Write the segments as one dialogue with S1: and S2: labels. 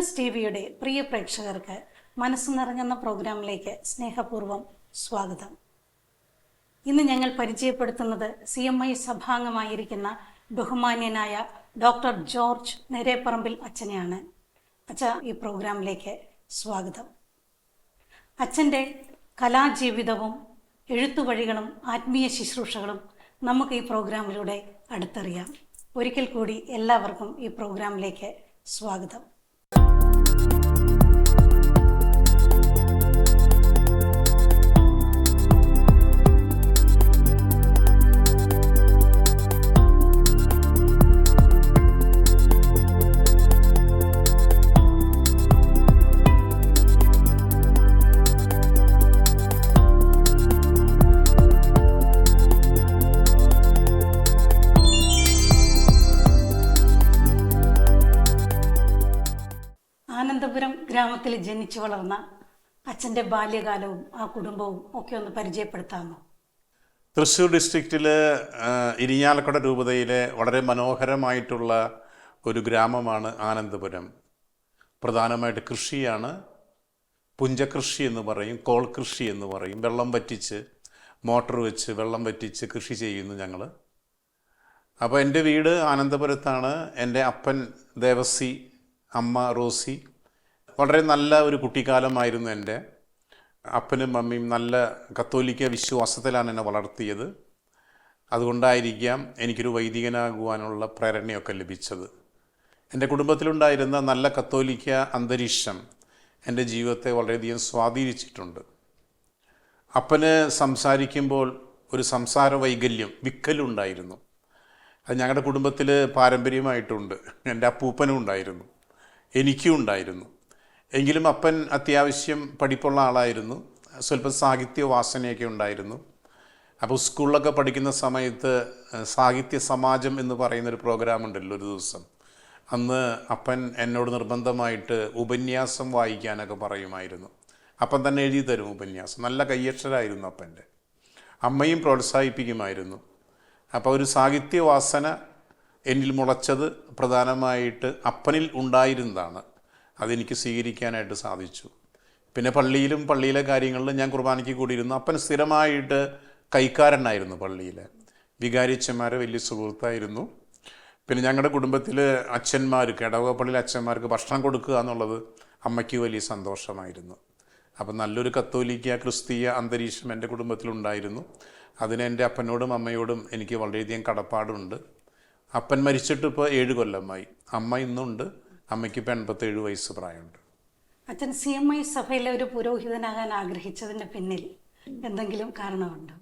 S1: Goodness T വിയുടെ പ്രിയ പ്രേക്ഷകർക്ക് മനസ്സ് നിറഞ്ഞെന്ന പ്രോഗ്രാമിലേക്ക് സ്നേഹപൂർവം സ്വാഗതം. ഇന്ന് ഞങ്ങൾ പരിചയപ്പെടുത്തുന്നത് സി എം ഐ സഭാംഗമായിരിക്കുന്ന ബഹുമാന്യനായ ഡോക്ടർ ജോർജ് നെരേപ്പറമ്പിൽ അച്ഛനെയാണ്. അച്ഛ ഈ പ്രോഗ്രാമിലേക്ക് സ്വാഗതം. അച്ഛന്റെ കലാജീവിതവും എഴുത്തുവഴികളും ആത്മീയ ശുശ്രൂഷകളും നമുക്ക് ഈ പ്രോഗ്രാമിലൂടെ അടുത്തറിയാം. ഒരിക്കൽ കൂടി എല്ലാവർക്കും ഈ പ്രോഗ്രാമിലേക്ക് സ്വാഗതം. ജനിച്ചു വളർന്ന അച്ഛന്റെ ബാല്യകാലവും ആ കുടുംബവും ഒക്കെ ഒന്ന് പരിചയപ്പെടുത്താമോ?
S2: തൃശ്ശൂർ ഡിസ്ട്രിക്റ്റിൽ ഇരിഞ്ഞാലക്കുട രൂപതയിലെ വളരെ മനോഹരമായിട്ടുള്ള ഒരു ഗ്രാമമാണ് ആനന്ദപുരം. പ്രധാനമായിട്ട് കൃഷിയാണ്. പുഞ്ചകൃഷി എന്ന് പറയും കോൾ കൃഷി എന്ന് പറയും. വെള്ളം വറ്റിച്ച് മോട്ടർ വെച്ച് വെള്ളം വറ്റിച്ച് കൃഷി ചെയ്യുന്നു ഞങ്ങൾ അപ്പോൾ എന്റെ വീട് ആനന്ദപുരത്താണ്. എന്റെ അപ്പൻ ദേവസി അമ്മ റോസി വളരെ നല്ല ഒരു കുട്ടിക്കാലമായിരുന്നു എന്റെ. അപ്പനും അമ്മയും നല്ല കത്തോലിക്ക വിശ്വാസത്തിലാണ് എന്നെ വളർത്തിയത്. അതുകൊണ്ടായിരിക്കാം എനിക്കൊരു വൈദികനാകുവാനുള്ള പ്രേരണയൊക്കെ ലഭിച്ചത്. എന്റെ കുടുംബത്തിലുണ്ടായിരുന്ന നല്ല കത്തോലിക്ക അന്തരീക്ഷം എന്റെ ജീവിതത്തെ വളരെയധികം സ്വാധീനിച്ചിട്ടുണ്ട്. അപ്പന് സംസാരിക്കുമ്പോൾ ഒരു സംസാര വൈകല്യം വിക്കലുണ്ടായിരുന്നു അത് ഞങ്ങളുടെ കുടുംബത്തിൽ പാരമ്പര്യമായിട്ടുണ്ട്. എന്റെ അപ്പൂപ്പനും ഉണ്ടായിരുന്നു. എനിക്കും ഉണ്ടായിരുന്നു. എങ്കിലും അപ്പൻ അത്യാവശ്യം പഠിപ്പുള്ള ആളായിരുന്നു. സ്വല്പം സാഹിത്യ വാസനയൊക്കെ ഉണ്ടായിരുന്നു. അപ്പോൾ സ്കൂളിലൊക്കെ പഠിക്കുന്ന സമയത്ത് സാഹിത്യ സമാജം എന്ന് പറയുന്ന ഒരു പ്രോഗ്രാം ഉണ്ടല്ലോ ഒരു ദിവസം. അന്ന് അപ്പൻ എന്നോട് നിർബന്ധമായിട്ട് ഉപന്യാസം വായിക്കാനൊക്കെ പറയുമായിരുന്നു. അപ്പം തന്നെ എഴുതി തരും ഉപന്യാസം. നല്ല കയ്യക്ഷരായിരുന്നു അപ്പന്റെ. അമ്മയും പ്രോത്സാഹിപ്പിക്കുമായിരുന്നു. അപ്പോൾ ഒരു സാഹിത്യവാസന എന്നിൽ മുളച്ചത് പ്രധാനമായിട്ട് അപ്പനിൽ ഉണ്ടായിരുന്നതാണ്. അതെനിക്ക് സ്വീകരിക്കാനായിട്ട് സാധിച്ചു. പിന്നെ പള്ളിയിലും പള്ളിയിലെ കാര്യങ്ങളിലും ഞാൻ കുർബാനയ്ക്ക് കൂടിയിരുന്നു. അപ്പൻ സ്ഥിരമായിട്ട് കൈക്കാരനായിരുന്നു പള്ളിയിൽ വികാരിച്ചന്മാരെ വലിയ സുഹൃത്തായിരുന്നു. പിന്നെ ഞങ്ങളുടെ കുടുംബത്തിൽ അച്ഛന്മാർക്ക് ഇടവകപ്പള്ളിയിലെ അച്ഛന്മാർക്ക് ഭക്ഷണം കൊടുക്കുക എന്നുള്ളത് അമ്മയ്ക്ക് വലിയ സന്തോഷമായിരുന്നു. അപ്പം നല്ലൊരു കത്തോലിക്ക ക്രിസ്തീയ അന്തരീക്ഷം എന്റെ കുടുംബത്തിലുണ്ടായിരുന്നു. അതിന് എന്റെ അപ്പനോടും അമ്മയോടും എനിക്ക് വളരെയധികം കടപ്പാടുണ്ട്. അപ്പൻ മരിച്ചിട്ട് ഇപ്പോൾ ഏഴ് കൊല്ലമായി. അമ്മ ഇന്നുണ്ട്. അമ്മയ്ക്ക് ഇപ്പം എൺപത്തേഴ് വയസ്സ് പ്രായമുണ്ട്.
S1: അച്ഛൻ സി എം ഐ സഭയിലെ ഒരു പുരോഹിതനാകാൻ ആഗ്രഹിച്ചതിന്റെ പിന്നിൽ എന്തെങ്കിലും കാരണമുണ്ടോ?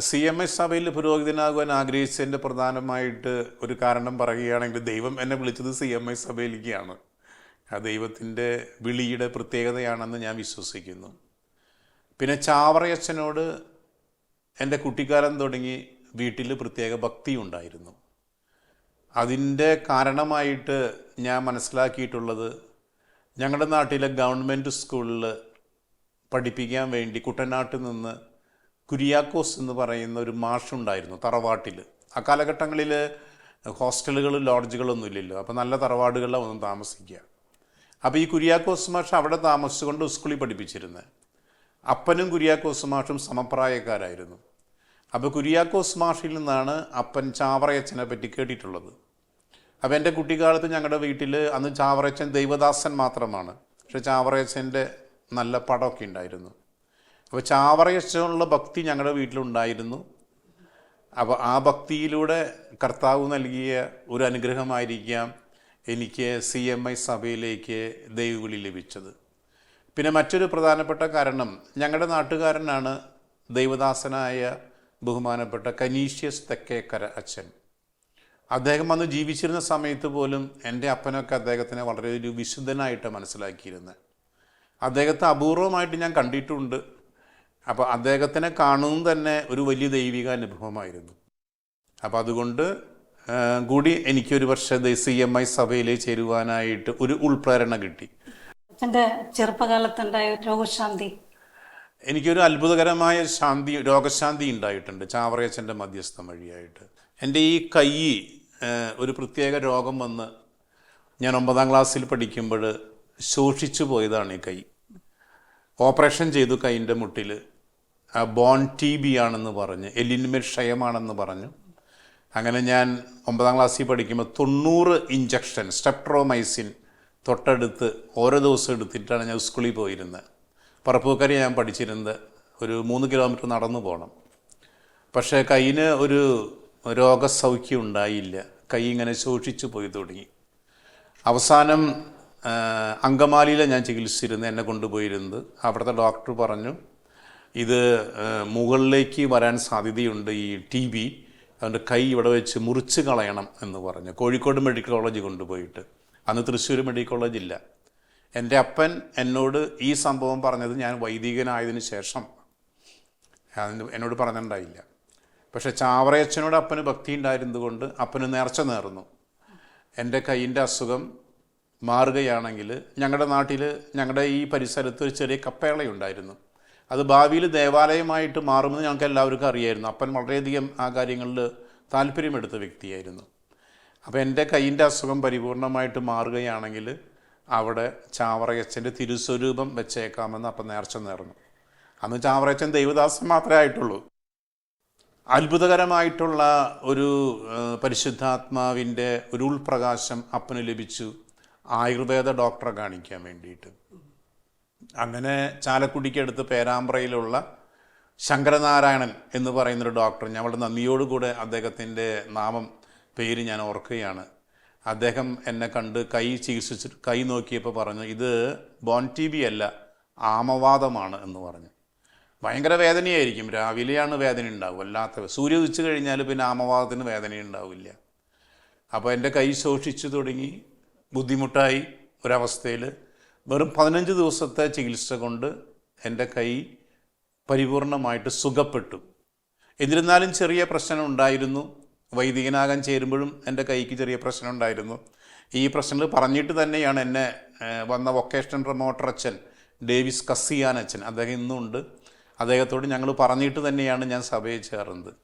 S2: സി എം എസ് സഭയിൽ പുരോഹിതനാകുവാൻ ആഗ്രഹിച്ചതിന്റെ പ്രധാനമായിട്ട് ഒരു കാരണം പറയുകയാണെങ്കിൽ ദൈവം എന്നെ വിളിച്ചത് സി എം ഐ സഭയിലേക്കാണ്. ആ ദൈവത്തിന്റെ വിളിയുടെ പ്രത്യേകതയാണെന്ന് ഞാൻ വിശ്വസിക്കുന്നു. പിന്നെ ചാവറയച്ഛനോട് എന്റെ കുട്ടിക്കാലം തുടങ്ങി വീട്ടിൽ പ്രത്യേക ഭക്തി ഉണ്ടായിരുന്നു അതിന്റെ കാരണമായിട്ട് ഞാൻ മനസ്സിലാക്കിയിട്ടുള്ളത് ഞങ്ങളുടെ നാട്ടിലെ ഗവൺമെന്റ് സ്കൂളിൽ പഠിപ്പിക്കാൻ വേണ്ടി കുട്ടനാട്ടിൽ നിന്ന് കുര്യാക്കോസ് എന്ന് പറയുന്ന ഒരു മാഷുണ്ടായിരുന്നു തറവാട്ടിൽ. ആ കാലഘട്ടങ്ങളിൽ ഹോസ്റ്റലുകൾ ലോഡ്ജുകളൊന്നും ഇല്ലല്ലോ. അപ്പോൾ നല്ല തറവാടുകളിലാണ് ഒന്നും താമസിക്കുക. അപ്പോൾ ഈ കുര്യാക്കോസ് മാഷ് അവിടെ താമസിച്ചുകൊണ്ട് സ്കൂളിൽ പഠിപ്പിച്ചിരുന്നത് അപ്പനും കുര്യാക്കോസ് മാഷും സമപ്രായക്കാരായിരുന്നു. അപ്പോൾ കുര്യാക്കോസ് മാഷിൽ നിന്നാണ് അപ്പൻ ചാവറയച്ചനെ പറ്റി കേട്ടിട്ടുള്ളത്. അപ്പോൾ എന്റെ കുട്ടിക്കാലത്ത് ഞങ്ങളുടെ വീട്ടിൽ അന്ന് ചാവറേച്ചൻ ദൈവദാസൻ മാത്രമാണ്. പക്ഷെ ചാവറേച്ചന്റെ നല്ല പടമൊക്കെ ഉണ്ടായിരുന്നു അപ്പോൾ ചാവറയച്ചനുള്ള ഭക്തി ഞങ്ങളുടെ വീട്ടിലുണ്ടായിരുന്നു. അപ്പോൾ ആ ഭക്തിയിലൂടെ കർത്താവ് നൽകിയ ഒരു അനുഗ്രഹമായിരിക്കാം എനിക്ക് സി എം ഐ സഭയിലേക്ക് ദൈവവിളി ലഭിച്ചത്. പിന്നെ മറ്റൊരു പ്രധാനപ്പെട്ട കാരണം ഞങ്ങളുടെ നാട്ടുകാരനാണ് ദൈവദാസനായ ബഹുമാനപ്പെട്ട കനീഷ്യസ് തെക്കേക്കര അച്ഛൻ. അദ്ദേഹം അന്ന് ജീവിച്ചിരുന്ന സമയത്ത് പോലും എന്റെ അപ്പനൊക്കെ അദ്ദേഹത്തിനെ വളരെ ഒരു വിശുദ്ധനായിട്ട് മനസ്സിലാക്കിയിരുന്നത് അദ്ദേഹത്തെ അപൂർവമായിട്ട് ഞാൻ കണ്ടിട്ടുണ്ട്. അപ്പോൾ അദ്ദേഹത്തിനെ കാണുന്നത് തന്നെ ഒരു വലിയ ദൈവിക അനുഭവമായിരുന്നു. അപ്പോൾ അതുകൊണ്ട് കൂടി എനിക്കൊരു വർഷം സി എം ഐ സഭയിൽ ചേരുവാനായിട്ട് ഒരു ഉൾപ്രേരണ കിട്ടി.
S1: അച്ഛന്റെ ചെറുപ്പകാലത്തുണ്ടായ രോഗശാന്തി
S2: എനിക്കൊരു അത്ഭുതകരമായ ശാന്തി രോഗശാന്തി ഉണ്ടായിട്ടുണ്ട് ചാവറയച്ചന്റെ മധ്യസ്ഥം വഴിയായിട്ട്. എന്റെ ഈ കൈ ഒരു പ്രത്യേക രോഗം വന്ന് ഞാൻ ഒമ്പതാം ക്ലാസ്സിൽ പഠിക്കുമ്പോൾ ശോഷിച്ചു പോയതാണ് ഈ കൈ. ഓപ്പറേഷൻ ചെയ്തു കൈന്റെ മുട്ടിൽ. ബോൺ ടി ബി ആണെന്ന് പറഞ്ഞ് എല്ലിന്മേൽ ക്ഷയമാണെന്ന് പറഞ്ഞു. അങ്ങനെ ഞാൻ ഒമ്പതാം ക്ലാസ്സിൽ പഠിക്കുമ്പോൾ തൊണ്ണൂറ് ഇഞ്ചക്ഷൻ സ്റ്റെപ്ട്രോമൈസിൻ തൊട്ടടുത്ത് ഓരോ ദിവസം എടുത്തിട്ടാണ് ഞാൻ സ്കൂളിൽ പോയിരുന്നത്. പറപ്പൂക്കര ഞാൻ പഠിച്ചിരുന്നത് ഒരു മൂന്ന് കിലോമീറ്റർ നടന്നു പോകണം പക്ഷേ കയ്യിന് ഒരു രോഗസൗഖ്യം ഉണ്ടായില്ല. കൈ ഇങ്ങനെ ശോഷിച്ചു പോയി തുടങ്ങി. അവസാനം അങ്കമാലിയിൽ ഞാൻ ചികിത്സിച്ചിരുന്നത് എന്നെ കൊണ്ടുപോയിരുന്നത്. അവിടുത്തെ ഡോക്ടർ പറഞ്ഞു ഇത് മുകളിലേക്ക് വരാൻ സാധ്യതയുണ്ട് ഈ ടി ബി. അതുകൊണ്ട് കൈ ഇവിടെ വെച്ച് മുറിച്ച് കളയണം എന്ന് പറഞ്ഞു. കോഴിക്കോട് മെഡിക്കൽ കോളേജ് കൊണ്ടുപോയിട്ട്. അന്ന് തൃശ്ശൂർ മെഡിക്കൽ കോളേജ് ഇല്ല എന്റെ അപ്പൻ എന്നോട് ഈ സംഭവം പറഞ്ഞത് ഞാൻ വൈദികനായതിനു ശേഷം. എന്നോട് പറഞ്ഞിട്ടുണ്ടായില്ല. പക്ഷെ ചാവറയച്ചനോട് അപ്പന് ഭക്തി ഉണ്ടായിരുന്നതുകൊണ്ട് അപ്പന് നേർച്ച നേർന്നു. എന്റെ കൈയിന്റെ അസുഖം മാറുകയാണെങ്കിൽ ഞങ്ങളുടെ നാട്ടിൽ ഞങ്ങളുടെ ഈ പരിസരത്ത് ഒരു ചെറിയ കപ്പേളയുണ്ടായിരുന്നു. അത് ഭാവിയിൽ ദേവാലയമായിട്ട് മാറുമെന്ന് ഞങ്ങൾക്ക് എല്ലാവർക്കും അറിയായിരുന്നു. അപ്പൻ വളരെയധികം ആ കാര്യങ്ങളിൽ താല്പര്യമെടുത്ത വ്യക്തിയായിരുന്നു. അപ്പോൾ എന്റെ കൈയിന്റെ അസുഖം പരിപൂർണമായിട്ട് മാറുകയാണെങ്കിൽ അവിടെ ചാവറയച്ചന്റെ തിരുസ്വരൂപം വെച്ചേക്കാമെന്ന് അപ്പം നേർച്ച നേർന്നു. അന്ന് ചാവറയച്ചൻ ദൈവദാസൻ മാത്രമേ ആയിട്ടുള്ളൂ. അത്ഭുതകരമായിട്ടുള്ള ഒരു പരിശുദ്ധാത്മാവിന്റെ ഒരു ഉൾപ്രകാശം അപ്പന് ലഭിച്ചു. ആയുർവേദ ഡോക്ടറെ കാണിക്കാൻ വേണ്ടിയിട്ട്. അങ്ങനെ ചാലക്കുടിക്കടുത്ത് പേരാമ്പ്രയിലുള്ള ശങ്കരനാരായണൻ എന്ന് പറയുന്നൊരു ഡോക്ടർ ഞങ്ങളുടെ നന്ദിയോടുകൂടെ അദ്ദേഹത്തിന്റെ നാമം പേര് ഞാൻ ഓർക്കുകയാണ്. അദ്ദേഹം എന്നെ കണ്ട് കൈ ചികിത്സിച്ച് കൈ നോക്കിയപ്പോൾ പറഞ്ഞു ഇത് ബോൺ ടി ബി അല്ല ആമവാദമാണ് എന്ന് പറഞ്ഞു. ഭയങ്കര വേദനയായിരിക്കും. രാവിലെയാണ് വേദന ഉണ്ടാവും അല്ലാത്ത സൂര്യ ഉദിച്ചു കഴിഞ്ഞാൽ പിന്നെ ആമവാദത്തിന് വേദന ഉണ്ടാവില്ല. അപ്പോൾ എന്റെ കൈ ശോഷിച്ചു തുടങ്ങി. ബുദ്ധിമുട്ടായി ഒരവസ്ഥയിൽ വെറും പതിനഞ്ച് ദിവസത്തെ ചികിത്സ കൊണ്ട് എന്റെ കൈ പരിപൂർണമായിട്ട് സുഖപ്പെട്ടു. എന്നിരുന്നാലും ചെറിയ പ്രശ്നം ഉണ്ടായിരുന്നു. വൈദികനാകാൻ ചേരുമ്പോഴും എന്റെ കൈക്ക് ചെറിയ പ്രശ്നം ഉണ്ടായിരുന്നു ഈ പ്രശ്നങ്ങൾ പറഞ്ഞിട്ട് തന്നെയാണ് എന്നെ വന്ന വൊക്കേഷൻ പ്രൊമോട്ടർ അച്ഛൻ ഡേവിസ് കസിയാൻ അച്ഛൻ. അദ്ദേഹം ഇന്നും ഉണ്ട് അദ്ദേഹത്തോട് ഞങ്ങൾ പറഞ്ഞിട്ട് തന്നെയാണ് ഞാൻ സഭയിൽ ചേർന്നത്.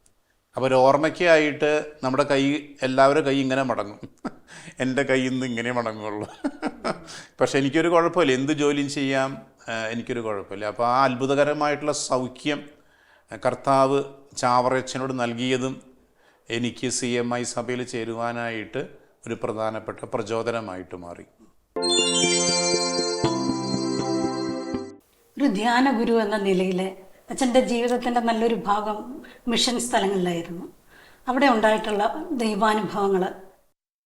S2: അപ്പോൾ ഒരു ഓർമ്മയ്ക്കായിട്ട് നമ്മുടെ കൈ എല്ലാവരുടെ കൈ ഇങ്ങനെ മടങ്ങും. എന്റെ കൈ ഇന്ന് ഇങ്ങനെ മടങ്ങുള്ളൂ. പക്ഷേ എനിക്കൊരു കുഴപ്പമില്ല. എന്ത് ജോലിയും ചെയ്യാം എനിക്കൊരു കുഴപ്പമില്ല. അപ്പോൾ ആ അത്ഭുതകരമായിട്ടുള്ള സൗഖ്യം കർത്താവ് ചാവറച്ചനോട് നൽകിയതും എനിക്ക് സി എം ഐ സഭയിൽ ചേരുവാനായിട്ട് ഒരു പ്രധാനപ്പെട്ട പ്രചോദനമായിട്ട് മാറി.
S1: ഒരു ധ്യാന ഗുരു എന്ന നിലയിൽ അച്ഛന്റെ ജീവിതത്തിന്റെ നല്ലൊരു ഭാഗം മിഷൻ സ്ഥലങ്ങളിലായിരുന്നു. അവിടെ ഉണ്ടായിട്ടുള്ള ദൈവാനുഭവങ്ങൾ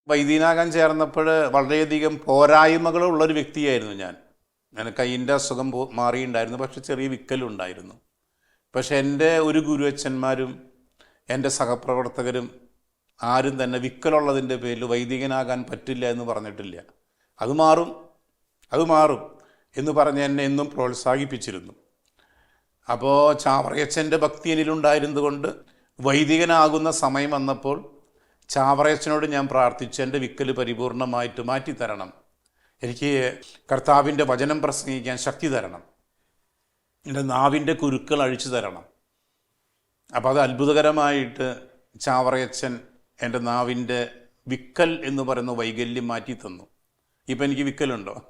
S2: വൈദ്യനാകാൻ ചേർന്നപ്പോൾ വളരെയധികം പോരായ്മകളുള്ള ഒരു വ്യക്തിയായിരുന്നു ഞാൻ. ഞാൻ കൈയിന്റെ അസുഖം മാറിയിട്ടുണ്ടായിരുന്നു പക്ഷെ ചെറിയ വിക്കലുണ്ടായിരുന്നു. പക്ഷെ എന്റെ ഒരു ഗുരുവച്ചന്മാരും എന്റെ സഹപ്രവർത്തകരും ആരും തന്നെ വിക്കലുള്ളതിന്റെ പേരിൽ വൈദികനാകാൻ പറ്റില്ല എന്ന് പറഞ്ഞിട്ടില്ല. അത് മാറും അത് മാറും എന്ന് പറഞ്ഞ് എന്നെ എന്നും പ്രോത്സാഹിപ്പിച്ചിരുന്നു. അപ്പോൾ ചാവറയച്ചന്റെ ഭക്തി എന്നിലുണ്ടായിരുന്നു കൊണ്ട് വൈദികനാകുന്ന സമയം വന്നപ്പോൾ ചാവറയച്ചനോട് ഞാൻ പ്രാർത്ഥിച്ചു എന്റെ വിക്കൽ പരിപൂർണമായിട്ട് മാറ്റിത്തരണം. എനിക്ക് കർത്താവിന്റെ വചനം പ്രസംഗിക്കാൻ ശക്തി തരണം. എന്റെ നാവിന്റെ കുരുക്കൾ അഴിച്ചു തരണം. അപ്പോൾ അത് അത്ഭുതകരമായിട്ട് ചാവറയച്ചൻ എന്റെ നാവിന്റെ വിക്കൽ എന്ന് പറയുന്ന വൈകല്യം മാറ്റി തന്നു. ഇപ്പം എനിക്ക് വിക്കലുണ്ടോ?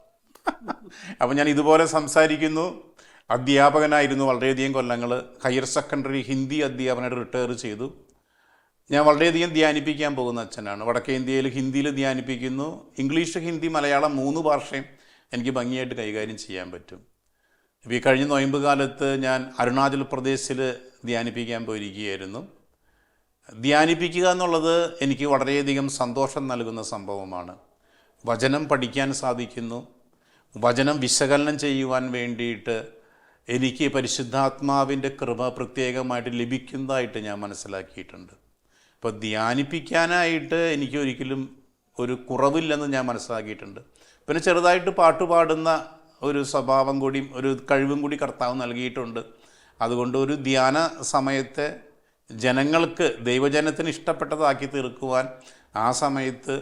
S2: അപ്പം ഞാൻ ഇതുപോലെ സംസാരിക്കുന്നു. അധ്യാപകനായിരുന്നു വളരെയധികം കൊല്ലങ്ങൾ. ഹയർ സെക്കൻഡറി ഹിന്ദി അധ്യാപകനായിട്ട് റിട്ടയർ ചെയ്തു. ഞാൻ വളരെയധികം ധ്യാനിപ്പിക്കാൻ പോകുന്ന അച്ഛനാണ്. വടക്കേ ഇന്ത്യയിൽ ഹിന്ദിയിൽ ധ്യാനിപ്പിക്കുന്നു. ഇംഗ്ലീഷ് ഹിന്ദി മലയാളം മൂന്ന് ഭാഷയും എനിക്ക് ഭംഗിയായിട്ട് കൈകാര്യം ചെയ്യാൻ പറ്റും. ഇപ്പോൾ ഈ കഴിഞ്ഞ നൊയമ്പ് കാലത്ത് ഞാൻ അരുണാചൽ പ്രദേശിൽ ധ്യാനിപ്പിക്കാൻ പോയിരിക്കുകയായിരുന്നു. ധ്യാനിപ്പിക്കുക എന്നുള്ളത് എനിക്ക് വളരെയധികം സന്തോഷം നൽകുന്ന സംഭവമാണ്. വചനം പഠിക്കാൻ സാധിക്കുന്നു. വചനം വിശകലനം ചെയ്യുവാൻ വേണ്ടിയിട്ട് എനിക്ക് പരിശുദ്ധാത്മാവിന്റെ കൃപ പ്രത്യേകമായിട്ട് ലഭിക്കുന്നതായിട്ട് ഞാൻ മനസ്സിലാക്കിയിട്ടുണ്ട്. അപ്പോൾ ധ്യാനിപ്പിക്കാനായിട്ട് എനിക്ക് ഒരിക്കലും ഒരു കുറവില്ലെന്ന് ഞാൻ മനസ്സിലാക്കിയിട്ടുണ്ട്. പിന്നെ ചെറുതായിട്ട് പാട്ടുപാടുന്ന ഒരു സ്വഭാവം കൂടി ഒരു കഴിവും കൂടി കർത്താവ് നൽകിയിട്ടുണ്ട്. അതുകൊണ്ട് ഒരു ധ്യാന സമയത്തെ ജനങ്ങൾക്ക് ദൈവജനത്തിന് ഇഷ്ടപ്പെട്ടതാക്കി തീർക്കുവാൻ ആ സമയത്ത്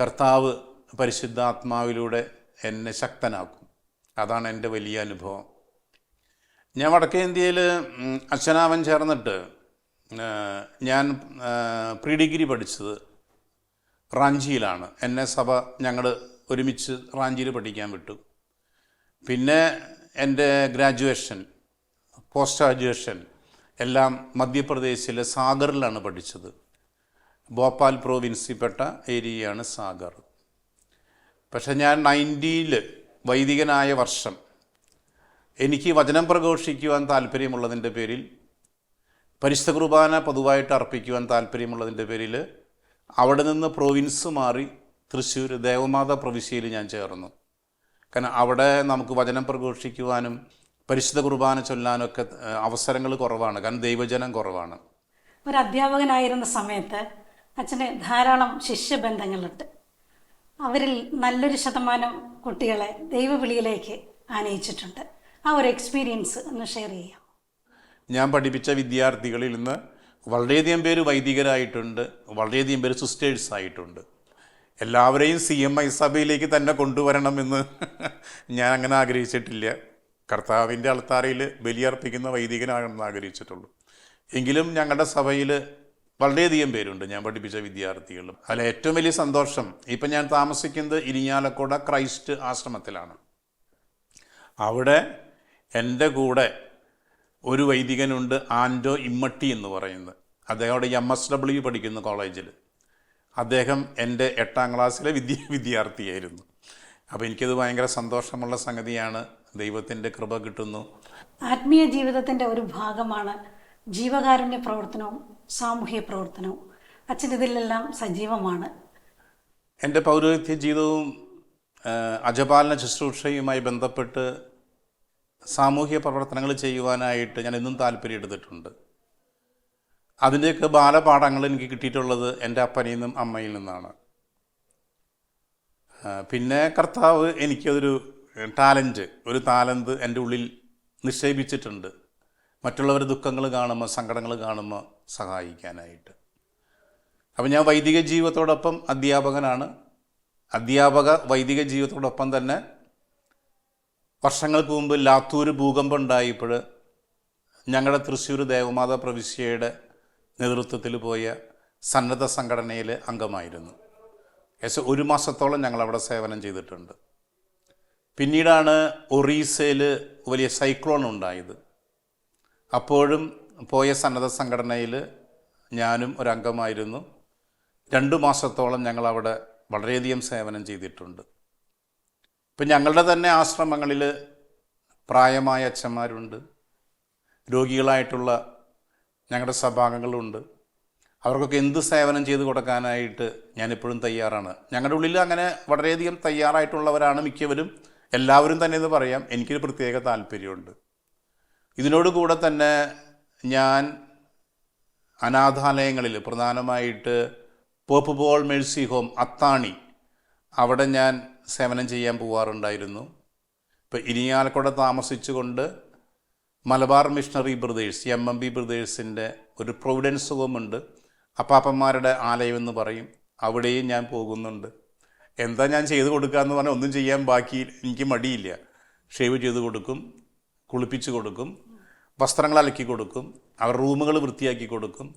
S2: കർത്താവ് പരിശുദ്ധാത്മാവിലൂടെ എന്നെ ശക്തനാക്കും. അതാണ് എന്റെ വലിയ അനുഭവം. ഞാൻ വടക്കേ ഇന്ത്യയിൽ അച്ഛനാവൻ ചേർന്നിട്ട് ഞാൻ പ്രീ ഡിഗ്രി പഠിച്ചത് റാഞ്ചിയിലാണ്. എന്നെ സഭ ഞങ്ങൾ ഒരുമിച്ച് റാഞ്ചിയിൽ പഠിക്കാൻ വിട്ടു. പിന്നെ എന്റെ ഗ്രാജുവേഷൻ പോസ്റ്റ് ഗ്രാജുവേഷൻ. എല്ലാം മധ്യപ്രദേശിലെ സാഗറിലാണ് പഠിച്ചത്. ഭോപ്പാൽ പ്രോവിൻസിൽപ്പെട്ട ഏരിയയാണ് സാഗർ. പക്ഷെ ഞാൻ നയന്റിയിൽ വൈദികനായ വർഷം. എനിക്ക് വചനം പ്രഘോഷിക്കുവാൻ താല്പര്യമുള്ളതിന്റെ പേരിൽ പരിശുദ്ധ കുർബാന പൊതുവായിട്ട് അർപ്പിക്കുവാൻ താല്പര്യമുള്ളതിന്റെ പേരിൽ അവിടെ നിന്ന് പ്രോവിൻസ് മാറി തൃശ്ശൂർ ദേവമാത പ്രവിശ്യയിൽ ഞാൻ ചേർന്നു. കാരണം അവിടെ നമുക്ക് വചനം പ്രഘോഷിക്കുവാനും പരിശുദ്ധ കുർബാന ചൊല്ലാനൊക്കെ അവസരങ്ങൾ കുറവാണ്. കാരണം ദൈവജനം കുറവാണ്.
S1: ഒരു അധ്യാപകനായിരുന്ന സമയത്ത് അച്ഛന് ധാരാളം ശിഷ്യബന്ധങ്ങളുണ്ട്. അവരിൽ നല്ലൊരു ശതമാനം കുട്ടികളെ ദൈവവിളിയിലേക്ക് ആനയിച്ചിട്ടുണ്ട്. ആ ഒരു എക്സ്പീരിയൻസ് ഒന്ന് ഷെയർ ചെയ്യാം
S2: ഞാൻ പഠിപ്പിച്ച വിദ്യാർത്ഥികളിൽ നിന്ന് വളരെയധികം പേര് വൈദികരായിട്ടുണ്ട് വളരെയധികം പേര് സിസ്റ്റേഴ്സ് ആയിട്ടുണ്ട്. എല്ലാവരെയും സി എം ഐ സഭയിലേക്ക് തന്നെ കൊണ്ടുവരണമെന്ന് ഞാൻ അങ്ങനെ ആഗ്രഹിച്ചിട്ടില്ല. കർത്താവിന്റെ അൾത്താരയിൽ ബലിയർപ്പിക്കുന്ന വൈദികനാകണമെന്ന് ആഗ്രഹിച്ചിട്ടുള്ളൂ. എങ്കിലും ഞങ്ങളുടെ സഭയിൽ വളരെയധികം പേരുണ്ട്. ഞാൻ പഠിപ്പിച്ച വിദ്യാർത്ഥികളും. അതിൽ ഏറ്റവും വലിയ സന്തോഷം ഇപ്പം ഞാൻ താമസിക്കുന്നത് ഇരിഞ്ഞാലക്കുട ക്രൈസ്റ്റ് ആശ്രമത്തിലാണ്. അവിടെ എന്റെ കൂടെ ഒരു വൈദികനുണ്ട് ആൻഡോ ഇമ്മട്ടി എന്ന് പറയുന്നത്. അദ്ദേഹം അവിടെ എം എസ് ഡബ്ല്യു പഠിക്കുന്നു കോളേജിൽ. അദ്ദേഹം എന്റെ എട്ടാം ക്ലാസ്സിലെ വിദ്യ വിദ്യാർത്ഥിയായിരുന്നു. അപ്പോൾ എനിക്കത് ഭയങ്കര സന്തോഷമുള്ള സംഗതിയാണ്. ദൈവത്തിന്റെ കൃപ കിട്ടുന്നു.
S1: ആത്മീയ ജീവിതത്തിന്റെ ഒരു ഭാഗമാണ് ജീവകാരുണ്യ പ്രവർത്തനവും സാമൂഹ്യ പ്രവർത്തനവും. അച്ഛൻ ഇതിലെല്ലാം സജീവമാണ്.
S2: എന്റെ പൗരോഹിത്യ ജീവിതവും അജപാലന ശുശ്രൂഷയുമായി ബന്ധപ്പെട്ട് സാമൂഹ്യ പ്രവർത്തനങ്ങൾ ചെയ്യുവാനായിട്ട് ഞാൻ ഇന്നും താല്പര്യം എടുത്തിട്ടുണ്ട്. അതിന്റെയൊക്കെ ബാലപാഠങ്ങൾ എനിക്ക് കിട്ടിയിട്ടുള്ളത് എന്റെ അപ്പനിൽ നിന്നും അമ്മയിൽ നിന്നാണ്. പിന്നെ കർത്താവ് എനിക്കതൊരു ടാലന്റ് ഒരു താലന്ത് എന്റെ ഉള്ളിൽ നിക്ഷേപിച്ചിട്ടുണ്ട്. മറ്റുള്ളവരുടെ ദുഃഖങ്ങൾ കാണുമ്പോൾ സങ്കടങ്ങൾ കാണുമ്പോൾ സഹായിക്കാനായിട്ട്. അപ്പം ഞാൻ വൈദിക ജീവിതത്തോടൊപ്പം അധ്യാപകനാണ്. അധ്യാപക വൈദിക ജീവിതത്തോടൊപ്പം തന്നെ വർഷങ്ങൾക്ക് മുമ്പ് ലാത്തൂർ ഭൂകമ്പം ഉണ്ടായപ്പോൾ ഞങ്ങളുടെ തൃശ്ശൂർ ദേവമാത പ്രവിശ്യയുടെ നേതൃത്വത്തിൽ പോയ സന്നദ്ധ സംഘടനയിൽ അംഗമായിരുന്നു. ഏകദേശം ഒരു മാസത്തോളം ഞങ്ങളവിടെ സേവനം ചെയ്തിട്ടുണ്ട്. പിന്നീടാണ് ഒറീസയിൽ വലിയ സൈക്ലോൺ ഉണ്ടായത്. അപ്പോഴും പോയ സന്നദ്ധ സംഘടനയിൽ ഞാനും ഒരംഗമായിരുന്നു രണ്ടു മാസത്തോളം ഞങ്ങൾ അവിടെ വളരെയധികം സേവനം ചെയ്തിട്ടുണ്ട്. ഇപ്പം ഞങ്ങളുടെ തന്നെ ആശ്രമങ്ങളിൽ പ്രായമായ അച്ഛന്മാരുണ്ട്. രോഗികളായിട്ടുള്ള ഞങ്ങളുടെ സഭാംഗങ്ങളുണ്ട്. അവർക്കൊക്കെ എന്ത് സേവനം ചെയ്തു കൊടുക്കാനായിട്ട് ഞാനിപ്പോഴും തയ്യാറാണ്. ഞങ്ങളുടെ ഉള്ളിൽ അങ്ങനെ വളരെയധികം തയ്യാറായിട്ടുള്ളവരാണ് മിക്കവരും. എല്ലാവരും തന്നെ എന്ന് പറയാം എനിക്കൊരു പ്രത്യേക താല്പര്യമുണ്ട്. ഇതിനോട് കൂടെ തന്നെ ഞാൻ അനാഥാലയങ്ങളിൽ പ്രധാനമായിട്ട് Pope Paul Mercy Home Athani അവിടെ ഞാൻ സേവനം ചെയ്യാൻ പോവാറുണ്ടായിരുന്നു. ഇപ്പോൾ ഇനിയാലക്കുട താമസിച്ചുകൊണ്ട് Malabar missionary brothers M M B ബ്രദേഴ്സിന്റെ ഒരു പ്രൊവിഡൻസ് ഹോമുണ്ട് അപ്പാപ്പന്മാരുടെ ആലയം എന്ന് പറയും. അവിടെയും ഞാൻ പോകുന്നുണ്ട്. എന്താ ഞാൻ ചെയ്ത് കൊടുക്കുക എന്ന് പറഞ്ഞാൽ ഒന്നും ചെയ്യാൻ ബാക്കി എനിക്ക് മടിയില്ല. ഷേവ് ചെയ്ത് കൊടുക്കും കുളിപ്പിച്ച് കൊടുക്കും വസ്ത്രങ്ങൾ അലക്കി കൊടുക്കും അവർ റൂമുകൾ വൃത്തിയാക്കി കൊടുക്കും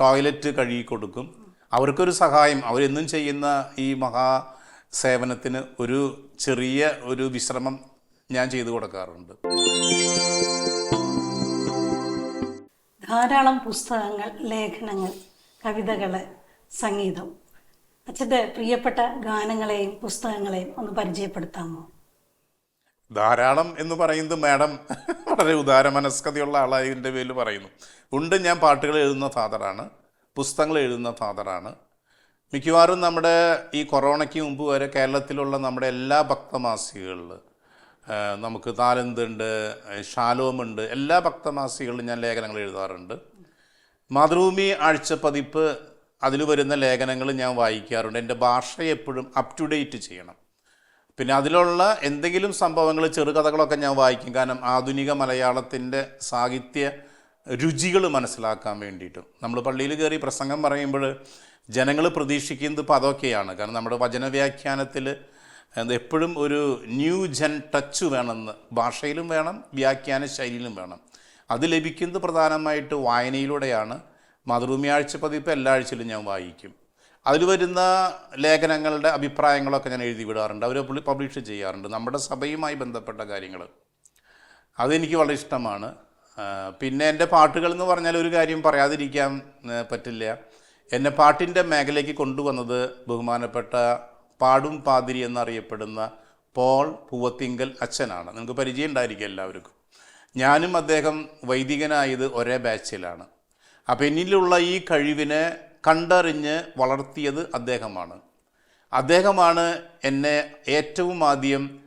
S2: ടോയ്ലറ്റ് കഴുകി കൊടുക്കും. അവർക്കൊരു സഹായം അവരെന്നും ചെയ്യുന്ന ഈ മഹാ സേവനത്തിന് ഒരു ചെറിയ ഒരു വിശ്രമം ഞാൻ ചെയ്തു കൊടുക്കാറുണ്ട്.
S1: ധാരാളം പുസ്തകങ്ങൾ ലേഖനങ്ങൾ കവിതകൾ സംഗീതം. അച്ഛന്റെ പ്രിയപ്പെട്ട ഗാനങ്ങളെയും പുസ്തകങ്ങളെയും ഒന്ന് പരിചയപ്പെടുത്താമോ?
S2: ധാരാളം എന്ന് പറയുന്നത് മാഡം വളരെ ഉദാരമനസ്കതയുള്ള ആളായി എന്റെ പേരിൽ പറയുന്നു. ഉണ്ട് ഞാൻ പാട്ടുകൾ എഴുതുന്ന ഫാദറാണ് പുസ്തകങ്ങൾ എഴുതുന്ന ഫാദറാണ്. മിക്കവാറും നമ്മുടെ ഈ കൊറോണയ്ക്ക് മുമ്പ് വരെ കേരളത്തിലുള്ള നമ്മുടെ എല്ലാ ഭക്തമാസികകളിൽ നമുക്ക് താലന്തുണ്ട് ഷാലോമുണ്ട് എല്ലാ ഭക്തമാസികളിലും ഞാൻ ലേഖനങ്ങൾ എഴുതാറുണ്ട്. മാതൃഭൂമി ആഴ്ചപ്പതിപ്പ് അതിൽ വരുന്ന ലേഖനങ്ങൾ ഞാൻ വായിക്കാറുണ്ട്. എന്റെ ഭാഷ എപ്പോഴും അപ് ടു ഡേറ്റ് ചെയ്യണം. പിന്നെ അതിലുള്ള എന്തെങ്കിലും സംഭവങ്ങൾ ചെറുകഥകളൊക്കെ ഞാൻ വായിക്കും. കാരണം ആധുനിക മലയാളത്തിന്റെ സാഹിത്യ രുചികൾ മനസ്സിലാക്കാൻ വേണ്ടിയിട്ടും. നമ്മൾ പള്ളിയിൽ കയറി പ്രസംഗം പറയുമ്പോൾ ജനങ്ങൾ പ്രതീക്ഷിക്കുന്നത് ഇപ്പോൾ അതൊക്കെയാണ്. കാരണം നമ്മുടെ വചനവ്യാഖ്യാനത്തിൽ എപ്പോഴും ഒരു ന്യൂ ജൻ ടച്ച് വേണമെന്ന് ഭാഷയിലും വേണം വ്യാഖ്യാന ശൈലിയിലും വേണം. അത് ലഭിക്കുന്നത് പ്രധാനമായിട്ട് വായനയിലൂടെയാണ്. മാതൃഭൂമി ആഴ്ച പതിപ്പ് എല്ലാ ആഴ്ചയിലും ഞാൻ വായിക്കും. അതിൽ വരുന്ന ലേഖനങ്ങളുടെ അഭിപ്രായങ്ങളൊക്കെ ഞാൻ എഴുതി വിടാറുണ്ട്. അവർ പബ്ലിഷ് ചെയ്യാറുണ്ട്. നമ്മുടെ സഭയുമായി ബന്ധപ്പെട്ട കാര്യങ്ങൾ. അതെനിക്ക് വളരെ ഇഷ്ടമാണ്. പിന്നെ എന്റെ പാട്ടുകൾ എന്ന് പറഞ്ഞാൽ ഒരു കാര്യം പറയാതിരിക്കാൻ പറ്റില്ല. എന്നെ പാട്ടിന്റെ മേഖലയ്ക്ക് കൊണ്ടുവന്നത് ബഹുമാനപ്പെട്ട പാടും പാതിരി എന്നറിയപ്പെടുന്ന പോൾ പൂവത്തിങ്കൽ അച്ഛനാണ്. നിങ്ങൾക്ക് പരിചയം ഉണ്ടായിരിക്കും എല്ലാവർക്കും. ഞാനും അദ്ദേഹം വൈദികനായത് ഒരേ ബാച്ചിലാണ്. അപ്പം എന്നിലുള്ള ഈ കഴിവിനെ കണ്ടറിഞ്ഞ് വളർത്തിയത് അദ്ദേഹമാണ്. അദ്ദേഹമാണ് എന്നെ ഏറ്റവും ആദ്യം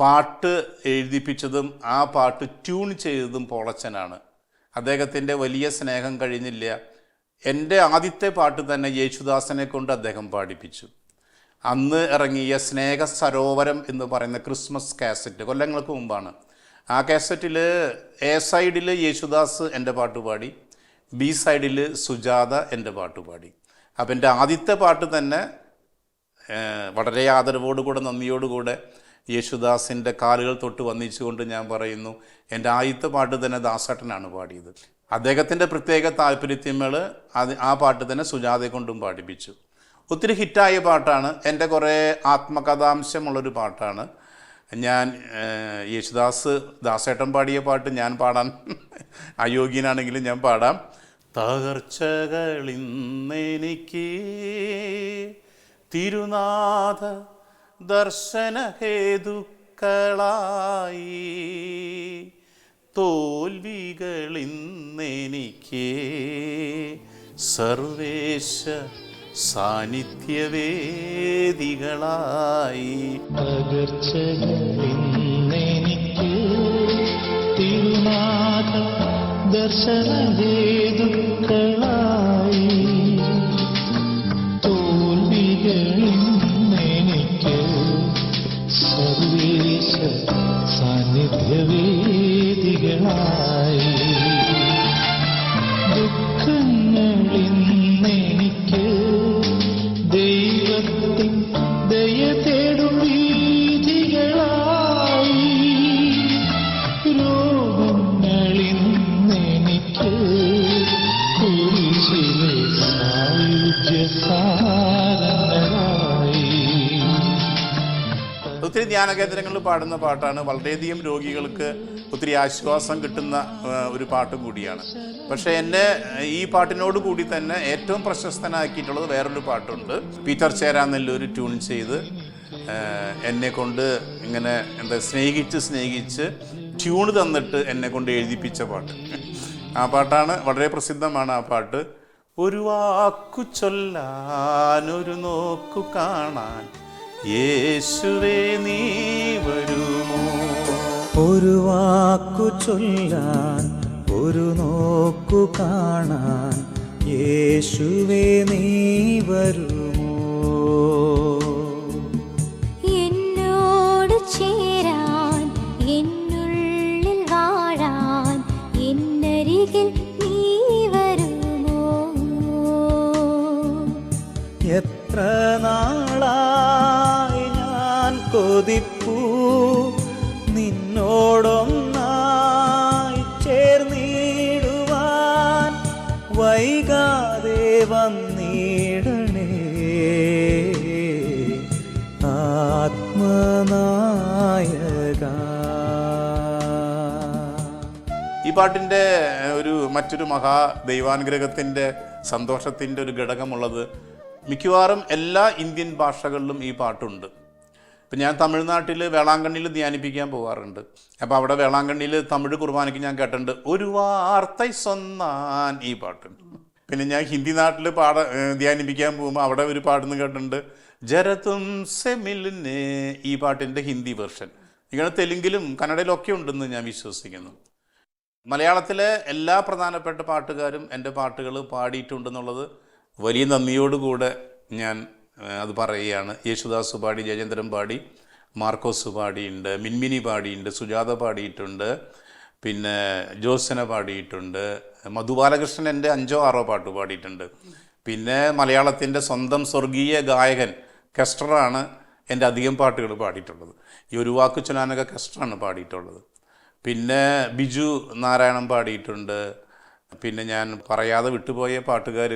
S2: പാട്ട് എഴുതിപ്പിച്ചതും ആ പാട്ട് ട്യൂൺ ചെയ്തതും പോളച്ചനാണ്. അദ്ദേഹത്തിന്റെ വലിയ സ്നേഹം കഴിഞ്ഞില്ല. എന്റെ ആദ്യത്തെ പാട്ട് തന്നെ യേശുദാസനെ കൊണ്ട് അദ്ദേഹം പാടിപ്പിച്ചു. അന്ന് ഇറങ്ങിയ സ്നേഹ സരോവരം എന്ന് പറയുന്ന ക്രിസ്മസ് കാസറ്റ് കൊല്ലങ്ങൾക്ക് മുമ്പാണ്. ആ കാസറ്റിൽ എ സൈഡിൽ യേശുദാസ് എന്റെ പാട്ട് പാടി. ബി സൈഡിൽ സുജാത എന്റെ പാട്ട് പാടി. അപ്പം എന്റെ ആദ്യത്തെ പാട്ട് തന്നെ വളരെ ആദരവോടുകൂടെ നന്ദിയോടുകൂടെ യേശുദാസിന്റെ കാലുകൾ തൊട്ട് വന്നിച്ചുകൊണ്ട് ഞാൻ പറയുന്നു എന്റെ ആദ്യത്തെ പാട്ട് തന്നെ ദാസേട്ടനാണ് പാടിയത്. അദ്ദേഹത്തിന്റെ പ്രത്യേക താല്പര്യത്തിന്മേൾ അത് ആ പാട്ട് തന്നെ സുജാതയെ കൊണ്ടും പാടിപ്പിച്ചു. ഒത്തിരി ഹിറ്റായ പാട്ടാണ് എന്റെ കുറേ ആത്മകഥാംശമുള്ളൊരു പാട്ടാണ്. ഞാൻ യേശുദാസ് ദാസേട്ടൻ പാടിയ പാട്ട് ഞാൻ പാടാൻ അയോഗ്യനാണെങ്കിലും ഞാൻ പാടാം. തകർച്ചകളിന്നെനിക്ക് തിരുനാഥ ദർശനഹേതുക്കളായി. തോൽവികളിന്നെനിക്ക് സർവേശ സാന്നിധ്യവേദികളായി.
S3: പകർച്ചകളിന്നെനിക്ക് തിരുനാഥ ദർശനഹേതുക്കളായി തോൽവികളിന്നെനിക്ക് സർവേശ സാന്നിധ്യവേദികളായി.
S2: പാടുന്ന പാട്ടാണ്. വളരെയധികം രോഗികൾക്ക് ഒത്തിരി ആശ്വാസം കിട്ടുന്ന ഒരു പാട്ടും കൂടിയാണ്. പക്ഷേ എന്നെ ഈ പാട്ടിനോട് കൂടി തന്നെ ഏറ്റവും പ്രശസ്തനാക്കിയിട്ടുള്ളത് വേറൊരു പാട്ടുണ്ട്. പീറ്റർ ചേരാനെല്ലൂർ ട്യൂൺ ചെയ്ത് എന്നെ കൊണ്ട് ഇങ്ങനെ എന്താ സ്നേഹിച്ച് സ്നേഹിച്ച് ട്യൂൺ തന്നിട്ട് എന്നെ കൊണ്ട് എഴുതിപ്പിച്ച പാട്ട്. ആ പാട്ടാണ് വളരെ പ്രസിദ്ധമാണ് ആ പാട്ട്. ഒരു വാക്കു ചൊല്ലാൻ ഒരു നോക്കു കാണാൻ യേശുവേ നീ വരുമോ?
S4: ഒരു വാക്കു ചൊല്ലാൻ ഒരു നോക്കു കാണാൻ യേശുവേ നീ വരുമോ?
S5: എന്നോട് ചേരാൻ എന്നുള്ളിൽ വാഴാൻ എന്നരികിൽ നീ വരുമോ?
S4: എത്ര ഞാൻ കൊതിപ്പൂ. നിന്നോടൊന്നായി ചേർന്നിടുവാൻ വൈകാതെ വന്നിടണേ. ആത്മനായക.
S2: ഈ പാട്ടിന്റെ ഒരു മറ്റൊരു മഹാ ദൈവാനുഗ്രഹത്തിന്റെ സന്തോഷത്തിന്റെ ഒരു ഘടകമുള്ളത് മിക്കവാറും എല്ലാ ഇന്ത്യൻ ഭാഷകളിലും ഈ പാട്ടുണ്ട്. ഇപ്പം ഞാൻ തമിഴ്നാട്ടിൽ വേളാങ്കണ്ണിയിൽ ധ്യാനിപ്പിക്കാൻ പോകാറുണ്ട് അപ്പോൾ അവിടെ വേളാങ്കണ്ണിയിൽ തമിഴ് കുർബാനയ്ക്ക് ഞാൻ കേട്ടിട്ടുണ്ട്. ഒരു വാർത്ത സ്വന്നാൻ ഈ പാട്ട്. പിന്നെ ഞാൻ ഹിന്ദി നാട്ടിൽ പാട ധ്യാനിപ്പിക്കാൻ പോകുമ്പോൾ അവിടെ ഒരു പാട്ടെന്ന് കേട്ടിട്ടുണ്ട്. ജരതും സെമിലിനെ ഈ പാട്ടിന്റെ ഹിന്ദി വെർഷൻ. ഇങ്ങനെ തെലുങ്കിലും കന്നഡയിലൊക്കെ ഉണ്ടെന്ന് ഞാൻ വിശ്വസിക്കുന്നു. മലയാളത്തിലെ എല്ലാ പ്രധാനപ്പെട്ട പാട്ടുകാരും എന്റെ പാട്ടുകൾ പാടിയിട്ടുണ്ടെന്നുള്ളത് വലിയ നന്ദിയോടുകൂടെ ഞാൻ അത് പറയുകയാണ്. യേശുദാസ് പാടി ജയചന്ദ്രൻ പാടി മാർക്കോസ് പാടിയുണ്ട് മിൻമിനി പാടിയുണ്ട് സുജാത പാടിയിട്ടുണ്ട് പിന്നെ ജോസന പാടിയിട്ടുണ്ട് മധുബാലകൃഷ്ണൻ എന്റെ അഞ്ചോ ആറോ പാട്ട് പാടിയിട്ടുണ്ട്. പിന്നെ മലയാളത്തിന്റെ സ്വന്തം സ്വർഗീയ ഗായകൻ കെസ്റ്ററാണ് എന്റെ അധികം പാട്ടുകൾ പാടിയിട്ടുള്ളത്. ഈ ഒരു വാക്ക് ചൊല്ലാനൊക്കെ കെസ്റ്ററാണ് പാടിയിട്ടുള്ളത്. പിന്നെ ബിജു നാരായണൻ പാടിയിട്ടുണ്ട്. പിന്നെ ഞാൻ പറയാതെ വിട്ടുപോയ പാട്ടുകാർ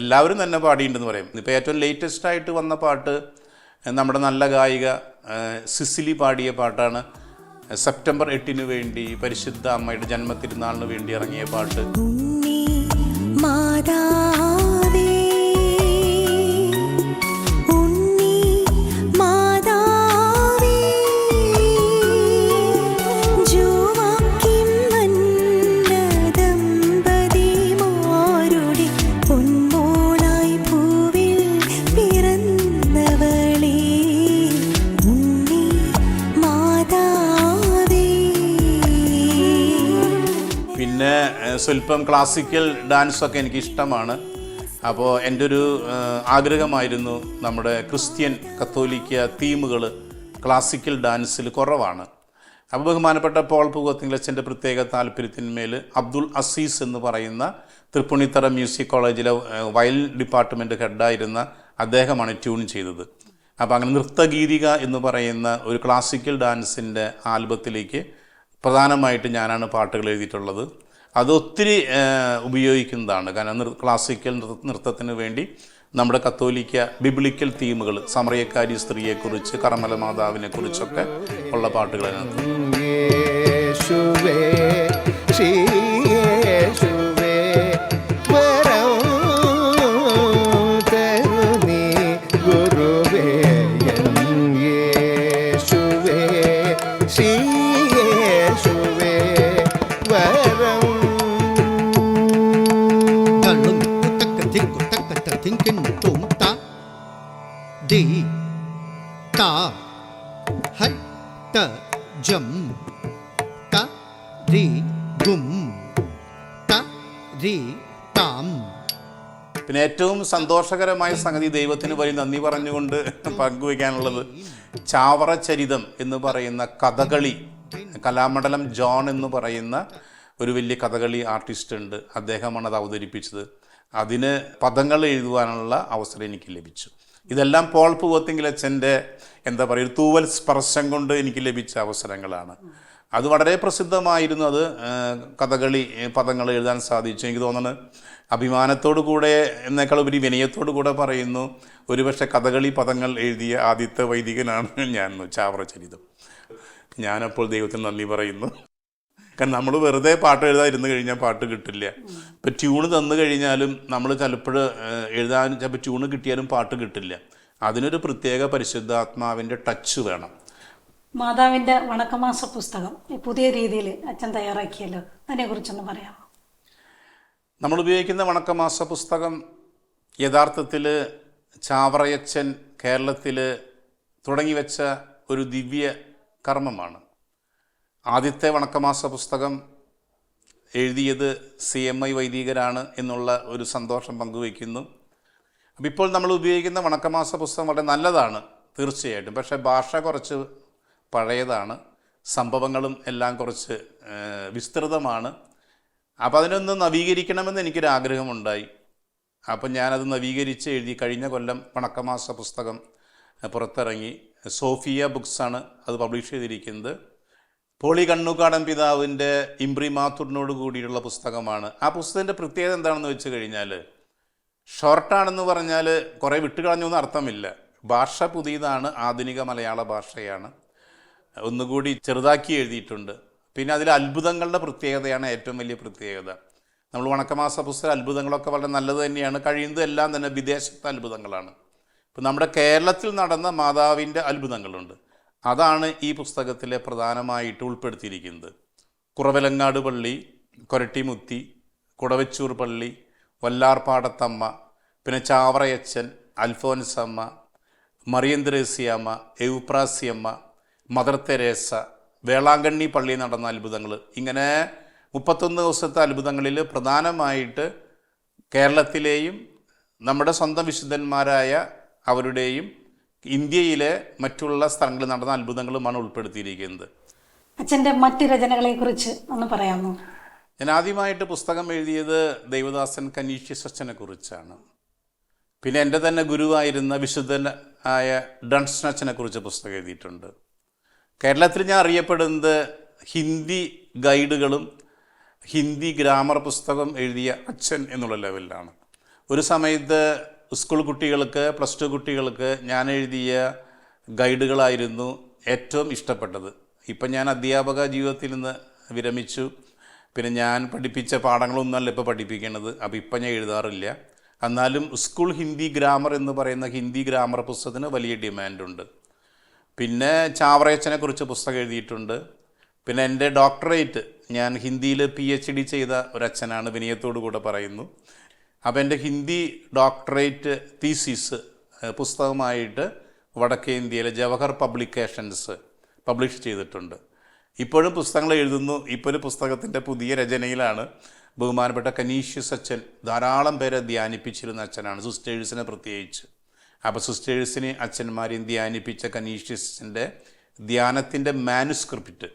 S2: എല്ലാവരും തന്നെ പാടിയിട്ടുണ്ടെന്ന് പറയും. ഇപ്പോൾ ഏറ്റവും ലേറ്റസ്റ്റ് ആയിട്ട് വന്ന പാട്ട് നമ്മുടെ നല്ല ഗായിക സിസിലി പാടിയ പാട്ടാണ്. സെപ്റ്റംബർ എട്ടിന് വേണ്ടി പരിശുദ്ധ അമ്മയുടെ ജന്മത്തിരുന്നാളിന് വേണ്ടി ഇറങ്ങിയ പാട്ട്.
S5: ഉണ്ണി
S2: സ്വല്പം ക്ലാസിക്കൽ ഡാൻസൊക്കെ എനിക്ക് ഇഷ്ടമാണ് അപ്പോൾ എന്റെ ഒരു ആഗ്രഹമായിരുന്നു നമ്മുടെ ക്രിസ്ത്യൻ കത്തോലിക്ക തീമുകൾ ക്ലാസിക്കൽ ഡാൻസിൽ കുറവാണ്. അപ്പോൾ ബഹുമാനപ്പെട്ട പോൾ പുകത്തിങ്കളച്ചന്റെ പ്രത്യേക താല്പര്യത്തിന്മേൽ അബ്ദുൾ അസീസ് എന്ന് പറയുന്ന തൃപ്പുണിത്തറ മ്യൂസിക് കോളേജിലെ വയൽ ഡിപ്പാർട്ട്മെന്റ് ഹെഡായിരുന്ന അദ്ദേഹമാണ് ട്യൂൺ ചെയ്തത്. അപ്പോൾ അങ്ങനെ നൃത്തഗീതിക എന്ന് പറയുന്ന ഒരു ക്ലാസിക്കൽ ഡാൻസിന്റെ ആൽബത്തിലേക്ക് പ്രധാനമായിട്ട് ഞാനാണ് പാട്ടുകൾ എഴുതിയിട്ടുള്ളത്. അത് ഒത്തിരി ഉപയോഗിക്കുന്നതാണ്. കാരണം ക്ലാസിക്കൽ നൃത്തത്തിന് വേണ്ടി നമ്മുടെ കത്തോലിക്ക ബിബ്ലിക്കൽ തീമുകൾ സമറയക്കാരി സ്ത്രീയെക്കുറിച്ച് കർമ്മല മാതാവിനെ കുറിച്ചൊക്കെ ഉള്ള പാട്ടുകൾ അതിനകത്ത് സന്തോഷകരമായ സംഗതി ദൈവത്തിന് വലിയ നന്ദി പറഞ്ഞുകൊണ്ട് പങ്കുവയ്ക്കാനുള്ളത്. ചാവറചരിതം എന്ന് പറയുന്ന കഥകളി കലാമണ്ഡലം ജോൺ എന്ന് പറയുന്ന ഒരു വലിയ കഥകളി ആർട്ടിസ്റ്റ് ഉണ്ട്. അദ്ദേഹമാണ് അത് അവതരിപ്പിച്ചത്. അതിന് പദങ്ങൾ എഴുതുവാനുള്ള അവസരം എനിക്ക് ലഭിച്ചു. ഇതെല്ലാം പോൾ പൂവത്തിങ്കിലച്ഛന്റെ എന്താ പറയുക തൂവൽ സ്പർശം കൊണ്ട് എനിക്ക് ലഭിച്ച അവസരങ്ങളാണ്. അത് വളരെ പ്രസിദ്ധമായിരുന്നു. അത് കഥകളി പദങ്ങൾ എഴുതാൻ സാധിച്ചു. എനിക്ക് തോന്നുന്നത് അഭിമാനത്തോടു കൂടെ എന്നേക്കാൾ ഉപരി വിനയത്തോടു കൂടെ പറയുന്നു ഒരുപക്ഷെ കഥകളി പദങ്ങൾ എഴുതിയ ആദ്യത്തെ വൈദികനാണ് ഞാൻ ചാവറ ചരിതം. ഞാനപ്പോൾ ദൈവത്തിന് നന്ദി പറയുന്നു. കാരണം നമ്മൾ വെറുതെ പാട്ട് എഴുതാൻ ഇരുന്ന് കഴിഞ്ഞാൽ പാട്ട് കിട്ടില്ല. ഇപ്പം ട്യൂണ് തന്നു കഴിഞ്ഞാലും നമ്മൾ ചിലപ്പോൾ എഴുതാൻ ചിലപ്പോൾ ട്യൂണ് കിട്ടിയാലും പാട്ട് കിട്ടില്ല. അതിനൊരു പ്രത്യേക പരിശുദ്ധാത്മാവിന്റെ ടച്ച് വേണം.
S1: മാതാവിന്റെ വണക്കമാസ പുസ്തകം പുതിയ രീതിയിൽ അച്ഛൻ തയ്യാറാക്കിയല്ലോ. അതിനെക്കുറിച്ചൊന്ന് പറയാമോ?
S2: നമ്മൾ ഉപയോഗിക്കുന്ന വണക്കമാസ പുസ്തകം യഥാർത്ഥത്തിൽ ചാവറയച്ചൻ കേരളത്തിൽ തുടങ്ങി വെച്ച ഒരു ദിവ്യ കർമ്മമാണ്. ആദ്യത്തെ വണക്കമാസ പുസ്തകം എഴുതിയത് സി എം ഐ വൈദികരാണ് എന്നുള്ള ഒരു സന്തോഷം പങ്കുവയ്ക്കുന്നു. അപ്പോൾ ഇപ്പോൾ നമ്മൾ ഉപയോഗിക്കുന്ന വണക്കമാസ പുസ്തകം വളരെ നല്ലതാണ് തീർച്ചയായിട്ടും. പക്ഷേ ഭാഷ കുറച്ച് പഴയതാണ്. സംഭവങ്ങളും എല്ലാം കുറച്ച് വിസ്തൃതമാണ്. അപ്പോൾ അതിനൊന്ന് നവീകരിക്കണമെന്ന് എനിക്കൊരാഗ്രഹമുണ്ടായി. അപ്പം ഞാനത് നവീകരിച്ച് എഴുതി കഴിഞ്ഞ കൊല്ലം പണക്കമാസ പുസ്തകം പുറത്തിറങ്ങി. സോഫിയ ബുക്സാണ് അത് പബ്ലിഷ് ചെയ്തിരിക്കുന്നത്. പോളി കണ്ണുകാടൻ പിതാവിന്റെ ഇംബ്രിമാത്തൂറിനോട് കൂടിയുള്ള പുസ്തകമാണ്. ആ പുസ്തകത്തിന്റെ പ്രത്യേകത എന്താണെന്ന് വെച്ച് കഴിഞ്ഞാൽ ഷോർട്ടാണെന്ന് പറഞ്ഞാൽ കുറേ വിട്ടുകളഞ്ഞു എന്ന് അർത്ഥമില്ല. ഭാഷ പുതിയതാണ് ആധുനിക മലയാള ഭാഷയാണ്. ഒന്നുകൂടി ചെറുതാക്കി എഴുതിയിട്ടുണ്ട്. പിന്നെ അതിൽ അത്ഭുതങ്ങളുടെ പ്രത്യേകതയാണ് ഏറ്റവും വലിയ പ്രത്യേകത. നമ്മൾ വണക്കമാസ പുസ്തക അത്ഭുതങ്ങളൊക്കെ വളരെ നല്ലത് തന്നെയാണ്. കഴിയുന്നത് എല്ലാം തന്നെ വിദേശത്തെ അത്ഭുതങ്ങളാണ്. ഇപ്പം നമ്മുടെ കേരളത്തിൽ നടന്ന മാതാവിന്റെ അത്ഭുതങ്ങളുണ്ട്. അതാണ് ഈ പുസ്തകത്തിലെ പ്രധാനമായിട്ട് ഉൾപ്പെടുത്തിയിരിക്കുന്നത്. കുറവലങ്ങാട് പള്ളി കൊരട്ടിമുത്തി കുടവച്ചൂർ പള്ളി വല്ലാർപാടത്തമ്മ പിന്നെ ചാവറയച്ചൻ അൽഫോൻസമ്മ മറിയന്ത്രേസിയമ്മ എവുപ്രാസിയമ്മ മദർ തെരേസ വേളാങ്കണ്ണി പള്ളി നടന്ന അത്ഭുതങ്ങൾ ഇങ്ങനെ മുപ്പത്തൊന്ന് ദിവസത്തെ അത്ഭുതങ്ങളിൽ പ്രധാനമായിട്ട് കേരളത്തിലെയും നമ്മുടെ സ്വന്തം വിശുദ്ധന്മാരായ അവരുടെയും ഇന്ത്യയിലെ മറ്റുള്ള സ്ഥലങ്ങളിൽ നടന്ന അത്ഭുതങ്ങളുമാണ് ഉൾപ്പെടുത്തിയിരിക്കുന്നത്.
S1: അച്ഛന്റെ മറ്റ് രചനകളെക്കുറിച്ച് ഒന്ന് പറയാമോ?
S2: ഞാൻ ആദ്യമായിട്ട് പുസ്തകം എഴുതിയത് ദൈവദാസൻ കനീഷ്യസ് സച്ചനെ കുറിച്ചാണ്. പിന്നെ എന്റെ തന്നെ ഗുരുവായിരുന്ന വിശുദ്ധൻ ആയ ഡൺസ്നച്ചനെ കുറിച്ച് പുസ്തകം എഴുതിയിട്ടുണ്ട്. കേരളത്തിൽ ഞാൻ അറിയപ്പെടുന്നത് ഹിന്ദി ഗൈഡുകളും ഹിന്ദി ഗ്രാമർ പുസ്തകം എഴുതിയ അച്ഛൻ എന്നുള്ള ലെവലിലാണ്. ഒരു സമയത്ത് സ്കൂൾ കുട്ടികൾക്ക് പ്ലസ് ടു കുട്ടികൾക്ക് ഞാൻ എഴുതിയ ഗൈഡുകളായിരുന്നു ഏറ്റവും ഇഷ്ടപ്പെട്ടത്. ഇപ്പം ഞാൻ അധ്യാപക ജീവിതത്തിൽ നിന്ന് വിരമിച്ചു. പിന്നെ ഞാൻ പഠിപ്പിച്ച പാഠങ്ങളൊന്നുമല്ല ഇപ്പോൾ പഠിപ്പിക്കുന്നത് അപ്പോൾ ഇപ്പം ഞാൻ എഴുതാറില്ല. എന്നാലും സ്കൂൾ ഹിന്ദി ഗ്രാമർ എന്ന് പറയുന്ന ഹിന്ദി ഗ്രാമർ പുസ്തകത്തിന് വലിയ ഡിമാൻഡുണ്ട്. പിന്നെ ചാവറയച്ചനെ കുറിച്ച് പുസ്തകം എഴുതിയിട്ടുണ്ട്. പിന്നെ എന്റെ ഡോക്ടറേറ്റ് ഞാൻ ഹിന്ദിയിൽ പി എച്ച് ഡി ചെയ്ത ഒരച്ഛനാണ് വിനയത്തോടു കൂടെ പറയുന്നു. അപ്പോൾ എന്റെ ഹിന്ദി ഡോക്ടറേറ്റ് തീസിസ് പുസ്തകമായിട്ട് വടക്കേ ഇന്ത്യയിലെ ജവഹർ പബ്ലിക്കേഷൻസ് പബ്ലിഷ് ചെയ്തിട്ടുണ്ട്. ഇപ്പോഴും പുസ്തകങ്ങൾ എഴുതുന്നു. ഇപ്പോൾ ഒരു പുസ്തകത്തിന്റെ പുതിയ രചനയിലാണ് ബഹുമാനപ്പെട്ട കനീഷ്യസ് അച്ഛൻ ധാരാളം പേരെ ധ്യാനിപ്പിച്ചിരുന്ന അച്ഛനാണ് സിസ്റ്റേഴ്സിനെ പ്രത്യേകിച്ച്. അപ്പോൾ സിസ്റ്റേഴ്സിനെ അച്ഛന്മാരെയും ധ്യാനിപ്പിച്ച കനീഷ്യസിന്റെ ധ്യാനത്തിന്റെ മാനുസ്ക്രിപ്റ്റ്.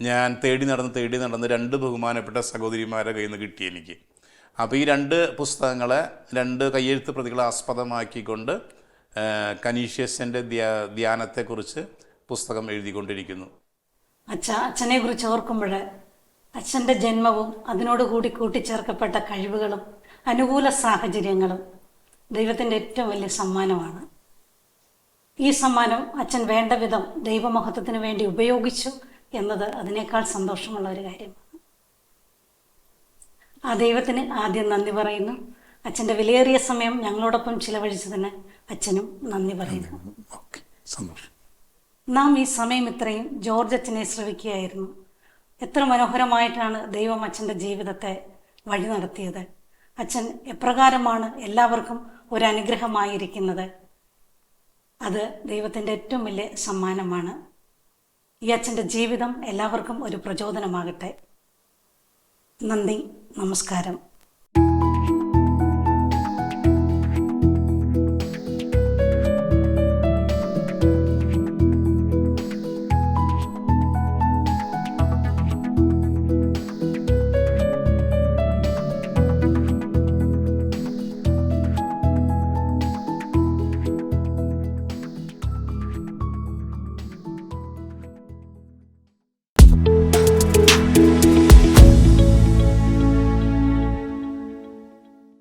S2: ഞാൻ തേടി നടന്ന് തേടി നടന്ന് രണ്ട് ബഹുമാനപ്പെട്ട സഹോദരിമാരെ കയ്യിൽ നിന്ന് കിട്ടി എനിക്ക്. അപ്പോൾ ഈ രണ്ട് പുസ്തകങ്ങളെ രണ്ട് കയ്യെഴുത്ത് പ്രതികളെ ആസ്പദമാക്കിക്കൊണ്ട് കനീഷ്യസിന്റെ ധ്യാ ധ്യാനത്തെക്കുറിച്ച് പുസ്തകം എഴുതിക്കൊണ്ടിരിക്കുന്നു.
S1: അച്ഛ അച്ഛനെ കുറിച്ച് ഓർക്കുമ്പോൾ അച്ഛന്റെ ജന്മവും അതിനോട് കൂടി കൂട്ടിച്ചേർക്കപ്പെട്ട കഴിവുകളും അനുകൂല സാഹചര്യങ്ങളും ദൈവത്തിന്റെ ഏറ്റവും വലിയ സമ്മാനമാണ്. ഈ സമ്മാനം അച്ഛൻ വേണ്ട വിധം ദൈവമഹത്വത്തിന് വേണ്ടി ഉപയോഗിച്ചു എന്നത് അതിനേക്കാൾ സന്തോഷമുള്ള ഒരു കാര്യമാണ്. ആ ദൈവത്തിന് ആദ്യം നന്ദി പറയുന്നു. അച്ഛന്റെ വിലയേറിയ സമയം ഞങ്ങളോടൊപ്പം ചിലവഴിച്ചതിന് അച്ഛനും നന്ദി പറയുന്നു. നാം ഈ സമയം ഇത്രയും ജോർജ് അച്ഛനെ ശ്രവിക്കുകയായിരുന്നു. എത്ര മനോഹരമായിട്ടാണ് ദൈവം അച്ഛന്റെ ജീവിതത്തെ വഴി നടത്തിയത്. അച്ഛൻ എപ്രകാരമാണ് എല്ലാവർക്കും ഒരു അനുഗ്രഹമായിരിക്കുന്നത് അത് ദൈവത്തിന്റെ ഏറ്റവും വലിയ സമ്മാനമാണ്. ഈ അച്ഛന്റെ ജീവിതം എല്ലാവർക്കും ഒരു പ്രചോദനമാകട്ടെ. നന്ദി നമസ്കാരം.